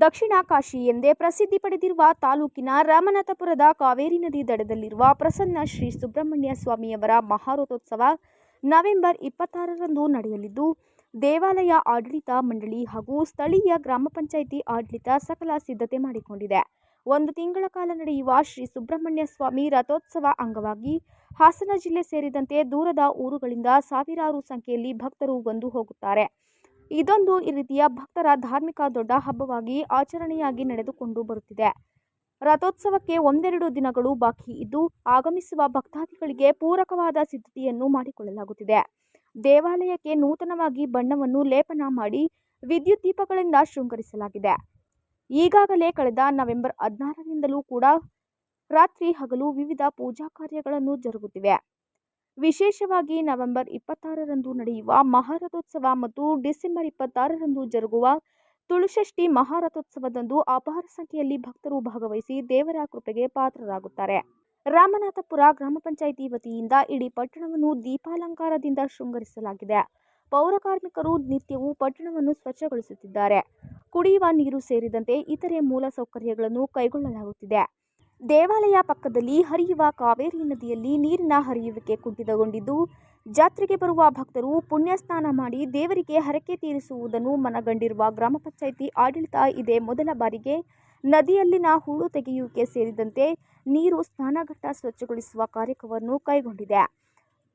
ದಕ್ಷಿಣ ಕಾಶಿ ಎಂದೇ ಪ್ರಸಿದ್ಧಿ ಪಡೆದಿರುವ ತಾಲೂಕಿನ ರಾಮನಾಥಪುರದ ಕಾವೇರಿ ನದಿ ದಡದಲ್ಲಿರುವ ಪ್ರಸನ್ನ ಶ್ರೀ ಸುಬ್ರಹ್ಮಣ್ಯ ಸ್ವಾಮಿಯವರ ಮಹಾರಥೋತ್ಸವ ನವೆಂಬರ್ ಇಪ್ಪತ್ತಾರರಂದು ನಡೆಯಲಿದ್ದು, ದೇವಾಲಯ ಆಡಳಿತ ಮಂಡಳಿ ಹಾಗೂ ಸ್ಥಳೀಯ ಗ್ರಾಮ ಪಂಚಾಯಿತಿ ಆಡಳಿತ ಸಕಲ ಸಿದ್ಧತೆ ಮಾಡಿಕೊಂಡಿದೆ. ಒಂದು ತಿಂಗಳ ಕಾಲ ನಡೆಯುವ ಶ್ರೀ ಸುಬ್ರಹ್ಮಣ್ಯ ಸ್ವಾಮಿ ರಥೋತ್ಸವ ಅಂಗವಾಗಿ ಹಾಸನ ಜಿಲ್ಲೆ ಸೇರಿದಂತೆ ದೂರದ ಊರುಗಳಿಂದ ಸಾವಿರಾರು ಸಂಖ್ಯೆಯಲ್ಲಿ ಭಕ್ತರು ಬಂದು ಹೋಗುತ್ತಾರೆ. ಇದೊಂದು ಈ ರೀತಿಯ ಭಕ್ತರ ಧಾರ್ಮಿಕ ದೊಡ್ಡ ಹಬ್ಬವಾಗಿ ಆಚರಣೆಯಾಗಿ ನಡೆದುಕೊಂಡು ಬರುತ್ತಿದೆ. ರಥೋತ್ಸವಕ್ಕೆ ಒಂದೆರಡು ದಿನಗಳು ಬಾಕಿ ಇದ್ದು, ಆಗಮಿಸುವ ಭಕ್ತಾದಿಗಳಿಗೆ ಪೂರಕವಾದ ಸಿದ್ಧತೆಯನ್ನು ಮಾಡಿಕೊಳ್ಳಲಾಗುತ್ತಿದೆ. ದೇವಾಲಯಕ್ಕೆ ನೂತನವಾಗಿ ಬಣ್ಣವನ್ನು ಲೇಪನ ಮಾಡಿ ವಿದ್ಯುತ್ ದೀಪಗಳಿಂದ ಶೃಂಗರಿಸಲಾಗಿದೆ. ಈಗಾಗಲೇ ಕಳೆದ ನವೆಂಬರ್ ಹದಿನಾರರಿಂದಲೂ ಕೂಡ ರಾತ್ರಿ ಹಗಲು ವಿವಿಧ ಪೂಜಾ ಕಾರ್ಯಗಳನ್ನು ಜರುಗುತ್ತಿವೆ. ವಿಶೇಷವಾಗಿ ನವೆಂಬರ್ ಇಪ್ಪತ್ತಾರರಂದು ನಡೆಯುವ ಮಹಾರಥೋತ್ಸವ ಮತ್ತು ಡಿಸೆಂಬರ್ ಇಪ್ಪತ್ತಾರರಂದು ಜರುಗುವ ತುಳುಷಷ್ಠಿ ಮಹಾರಥೋತ್ಸವದಂದು ಅಪಾರ ಸಂಖ್ಯೆಯಲ್ಲಿ ಭಕ್ತರು ಭಾಗವಹಿಸಿ ದೇವರ ಕೃಪೆಗೆ ಪಾತ್ರರಾಗುತ್ತಾರೆ. ರಾಮನಾಥಪುರ ಗ್ರಾಮ ಪಂಚಾಯಿತಿ ವತಿಯಿಂದ ಇಡೀ ಪಟ್ಟಣವನ್ನು ದೀಪಾಲಂಕಾರದಿಂದ ಶೃಂಗರಿಸಲಾಗಿದೆ. ಪೌರ ಕಾರ್ಮಿಕರು ನಿತ್ಯವೂ ಪಟ್ಟಣವನ್ನು ಸ್ವಚ್ಛಗೊಳಿಸುತ್ತಿದ್ದಾರೆ. ಕುಡಿಯುವ ನೀರು ಸೇರಿದಂತೆ ಇತರೆ ಮೂಲ ಸೌಕರ್ಯಗಳನ್ನು ಕೈಗೊಳ್ಳಲಾಗುತ್ತಿದೆ. ದೇವಾಲಯ ಪಕ್ಕದಲ್ಲಿ ಹರಿಯುವ ಕಾವೇರಿ ನದಿಯಲ್ಲಿ ನೀರಿನ ಹರಿಯುವಿಕೆ ಕುಂಠಿತಗೊಂಡಿದ್ದು, ಜಾತ್ರೆಗೆ ಬರುವ ಭಕ್ತರು ಪುಣ್ಯ ಸ್ನಾನ ಮಾಡಿ ದೇವರಿಗೆ ಹರಕೆ ತೀರಿಸುವುದನ್ನು ಮನಗಂಡಿರುವ ಗ್ರಾಮ ಪಂಚಾಯಿತಿ ಆಡಳಿತ ಇದೇ ಮೊದಲ ಬಾರಿಗೆ ನದಿಯಲ್ಲಿನ ಹೂಳು ತೆಗೆಯುವಿಕೆ ಸೇರಿದಂತೆ ನೀರು ಸ್ನಾನಘಟ್ಟ ಸ್ವಚ್ಛಗೊಳಿಸುವ ಕಾರ್ಯಕ್ರಮವನ್ನು ಕೈಗೊಂಡಿದೆ.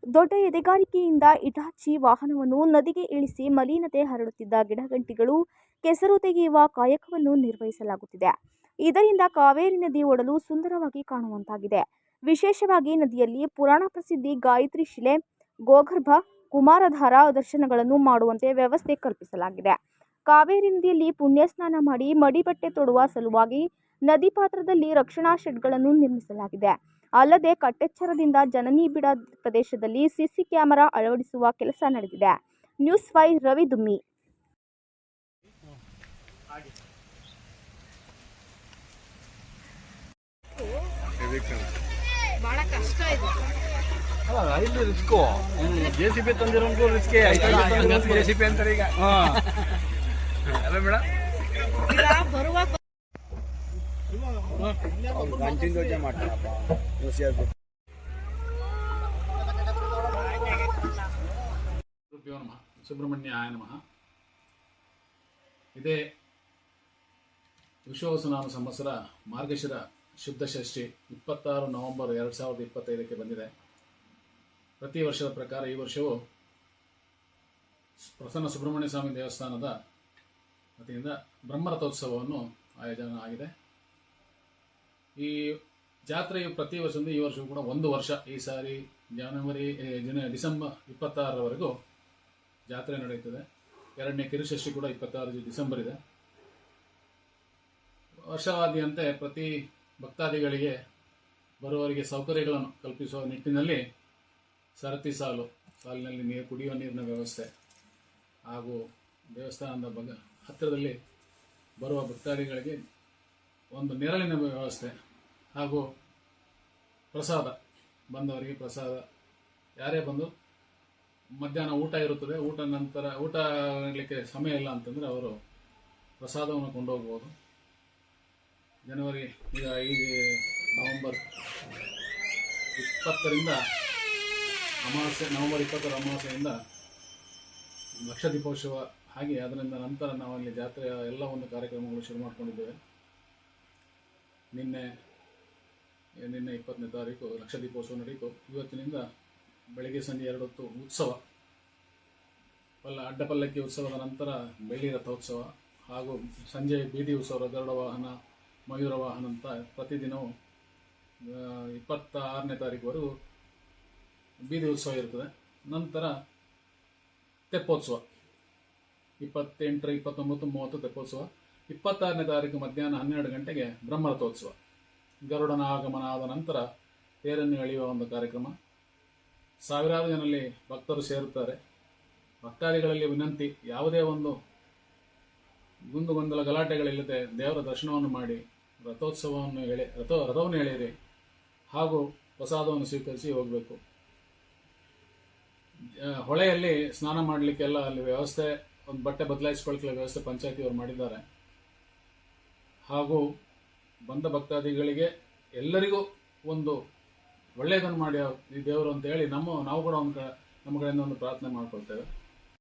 ದೊಡ್ಡ ಎದೆಗಾರಿಕೆಯಿಂದ ಇಟಾಚಿ ವಾಹನವನ್ನು ನದಿಗೆ ಇಳಿಸಿ ಮಲಿನತೆ ಹರಡುತ್ತಿದ್ದ ಗಿಡಗಂಟಿಗಳು ಕೆಸರು ತೆಗೆಯುವ ಕಾಯಕವನ್ನು ನಿರ್ವಹಿಸಲಾಗುತ್ತಿದೆ. ಇದರಿಂದ ಕಾವೇರಿ ನದಿ ಓಡಲು ಸುಂದರವಾಗಿ ಕಾಣುವಂತಾಗಿದೆ. ವಿಶೇಷವಾಗಿ ನದಿಯಲ್ಲಿ ಪುರಾಣ ಪ್ರಸಿದ್ಧಿ ಗಾಯತ್ರಿ ಶಿಲೆ, ಗೋಗರ್ಭ, ಕುಮಾರಧಾರ ದರ್ಶನಗಳನ್ನು ಮಾಡುವಂತೆ ವ್ಯವಸ್ಥೆ ಕಲ್ಪಿಸಲಾಗಿದೆ. ಕಾವೇರಿ ನದಿಯಲ್ಲಿ ಪುಣ್ಯ ಸ್ನಾನ ಮಾಡಿ ಮಡಿಬಟ್ಟೆ ತೊಡುವ ಸಲುವಾಗಿ ನದಿ ಪಾತ್ರದಲ್ಲಿ ರಕ್ಷಣಾ ಶೆಡ್ಗಳನ್ನು ನಿರ್ಮಿಸಲಾಗಿದೆ. ಅಲ್ಲದೆ ಕಟ್ಟೆಚ್ಚರದಿಂದ ಜನನಿ ಬಿಡ ಪ್ರದೇಶದಲ್ಲಿ ಸಿಸಿ ಕ್ಯಾಮೆರಾ ಅಳವಡಿಸುವ ಕೆಲಸ ನಡೆದಿದೆ. ನ್ಯೂಸ್ ಫೈ ರವಿ ದುಮ್ಮಿ. ಬಹಳ ಕಷ್ಟ ಇದೆ. ಅಲ್ಲ ಇಲ್ಲಿ ರಿಸ್ಕು ಜೆ ಸಿ ಬಿ ತಂದಿರೋನ್ಗೂ ರಿಸ್ಕೇ ಜೆ ಸಿ ಬಿ ಅಂತಾರೆ ಈಗ. ಅಲ್ಲ ಮೇಡಮ್ ಈಗ ಬರುವ ನಮಃ ಸುಬ್ರಹ್ಮಣ್ಯಾಯ ನಮಃ. ಇದೇ ವಿಶ್ವವಸನಾಮ ಸಂವತ್ಸರ ಮಾರ್ಗಶಿರ ಶುದ್ಧ ಷಷ್ಠಿ ಇಪ್ಪತ್ತಾರು ನವೆಂಬರ್ ಎರಡು ಸಾವಿರದ ಇಪ್ಪತ್ತೈದಕ್ಕೆ ಬಂದಿದೆ. ಪ್ರತಿ ವರ್ಷದ ಪ್ರಕಾರ ಈ ವರ್ಷವೂ ಪ್ರಸನ್ನ ಸುಬ್ರಹ್ಮಣ್ಯ ಸ್ವಾಮಿ ದೇವಸ್ಥಾನದ ವತಿಯಿಂದ ಬ್ರಹ್ಮರಥೋತ್ಸವವನ್ನು ಆಯೋಜನೆ ಆಗಿದೆ. ಈ ಜಾತ್ರೆಯು ಪ್ರತಿ ವರ್ಷದಿಂದ ಈ ವರ್ಷವೂ ಕೂಡ ಒಂದು ವರ್ಷ ಈ ಸಾರಿ ಜನವರಿ ಜನ ಡಿಸೆಂಬರ್ ಇಪ್ಪತ್ತಾರರವರೆಗೂ ಜಾತ್ರೆ ನಡೆಯುತ್ತದೆ. ಎರಡನೇ ಕಿರುಷಷ್ಠಿ ಕೂಡ ಇಪ್ಪತ್ತಾರು ಡಿಸೆಂಬರ್ ಇದೆ. ವರ್ಷವಾದಿಯಂತೆ ಪ್ರತಿ ಭಕ್ತಾದಿಗಳಿಗೆ ಬರುವವರಿಗೆ ಸೌಕರ್ಯಗಳನ್ನು ಕಲ್ಪಿಸುವ ನಿಟ್ಟಿನಲ್ಲಿ ಸರತಿ ಸಾಲು, ಸಾಲಿನಲ್ಲಿ ನೀರು, ಕುಡಿಯುವ ನೀರಿನ ವ್ಯವಸ್ಥೆ ಹಾಗೂ ದೇವಸ್ಥಾನದ ಬಗ ಹತ್ತಿರದಲ್ಲಿ ಬರುವ ಭಕ್ತಾದಿಗಳಿಗೆ ಒಂದು ನೆರಳಿನ ವ್ಯವಸ್ಥೆ ಹಾಗೂ ಪ್ರಸಾದ, ಬಂದವರಿಗೆ ಪ್ರಸಾದ. ಯಾರೇ ಬಂದು ಮಧ್ಯಾಹ್ನ ಊಟ ಇರುತ್ತದೆ, ಊಟ ನಂತರ ಊಟ ಆಗಲಿಕ್ಕೆ ಸಮಯ ಇಲ್ಲ ಅಂತಂದರೆ ಅವರು ಪ್ರಸಾದವನ್ನು ಕೊಂಡೋಗ್ಬೋದು. ಜನವರಿ, ಈಗ ಐದು ನವಂಬರ್ ಇಪ್ಪತ್ತರಿಂದ ಅಮಾವಾಸ್ಯೆ, ನವಂಬರ್ ಇಪ್ಪತ್ತರ ಅಮಾವಾಸ್ಯೆಯಿಂದ ಲಕ್ಷ ದೀಪೋತ್ಸವ ಹಾಗೆ ಅದರಿಂದ ನಂತರ ನಾವು ಇಲ್ಲಿ ಜಾತ್ರೆಯ ಎಲ್ಲ ಒಂದು ಕಾರ್ಯಕ್ರಮಗಳು ಶುರು ಮಾಡ್ಕೊಂಡಿದ್ದೇವೆ. ನಿನ್ನೆ ನಿನ್ನೆ ಇಪ್ಪತ್ತನೇ ತಾರೀಕು ಲಕ್ಷದೀಪೋತ್ಸವ ನಡೀತು. ಇವತ್ತಿನಿಂದ ಬೆಳಗ್ಗೆ ಸಂಜೆ ಎರಡು ಹೊತ್ತು ಉತ್ಸವ. ಪಲ್ಲ, ಅಡ್ಡಪಲ್ಲಕ್ಕಿ ಉತ್ಸವದ ನಂತರ ಬೆಳ್ಳಿ ರಥೋತ್ಸವ ಹಾಗೂ ಸಂಜೆ ಬೀದಿ ಉತ್ಸವ ಗರುಡ ವಾಹನ, ಮಯೂರ ವಾಹನ ಅಂತ ಪ್ರತಿದಿನವೂ ಇಪ್ಪತ್ತ ಆರನೇ ತಾರೀಕುವರೆಗೂ ಬೀದಿ ಉತ್ಸವ ಇರ್ತದೆ. ನಂತರ ತೆಪ್ಪೋತ್ಸವ. ಇಪ್ಪತ್ತೆಂಟರ, ಇಪ್ಪತ್ತೊಂಬತ್ತು, ಮೂವತ್ತು ತೆಪ್ಪೋತ್ಸವ. ಇಪ್ಪತ್ತಾರನೇ ತಾರೀಕು ಮಧ್ಯಾಹ್ನ ಹನ್ನೆರಡು ಗಂಟೆಗೆ ಬ್ರಹ್ಮರಥೋತ್ಸವ. ಗರುಡನ ಆಗಮನ ಆದ ನಂತರ ತೇರನ್ನು ಎಳೆಯುವ ಒಂದು ಕಾರ್ಯಕ್ರಮ. ಸಾವಿರಾರು ಜನರಲ್ಲಿ ಭಕ್ತರು ಸೇರುತ್ತಾರೆ. ಭಕ್ತಾದಿಗಳಲ್ಲಿ ವಿನಂತಿ, ಯಾವುದೇ ಒಂದು ಗುಂದು ಗೊಂದಲ ಗಲಾಟೆಗಳಿಲ್ಲದೆ ದೇವರ ದರ್ಶನವನ್ನು ಮಾಡಿ ರಥೋತ್ಸವವನ್ನು ಎಳೆ, ರಥ, ರಥವನ್ನು ಎಳೆಯಿರಿ. ಹಾಗೂ ಪ್ರಸಾದವನ್ನು ಸ್ವೀಕರಿಸಿ ಹೋಗಬೇಕು. ಹೊಳೆಯಲ್ಲಿ ಸ್ನಾನ ಮಾಡಲಿಕ್ಕೆಲ್ಲ ಅಲ್ಲಿ ವ್ಯವಸ್ಥೆ, ಒಂದು ಬಟ್ಟೆ ಬದಲಾಯಿಸ್ಕೊಳ್ಲಿಕ್ಕೆ ವ್ಯವಸ್ಥೆ ಪಂಚಾಯತಿಯವರು ಮಾಡಿದ್ದಾರೆ. ಹಾಗೂ ಬಂದ ಭಕ್ತಾದಿಗಳಿಗೆ ಎಲ್ಲರಿಗೂ ಒಂದು ಒಳ್ಳೆಯದನ್ನು ಮಾಡಿ ಈ ದೇವರು ಅಂತ ಹೇಳಿ ನಮ್ಮ ನಾವು ಕೂಡ ಒಂದು ನಮ್ಮ ಕಡೆಯಿಂದ ಒಂದು ಪ್ರಾರ್ಥನೆ ಮಾಡ್ಕೊಳ್ತೇವೆ.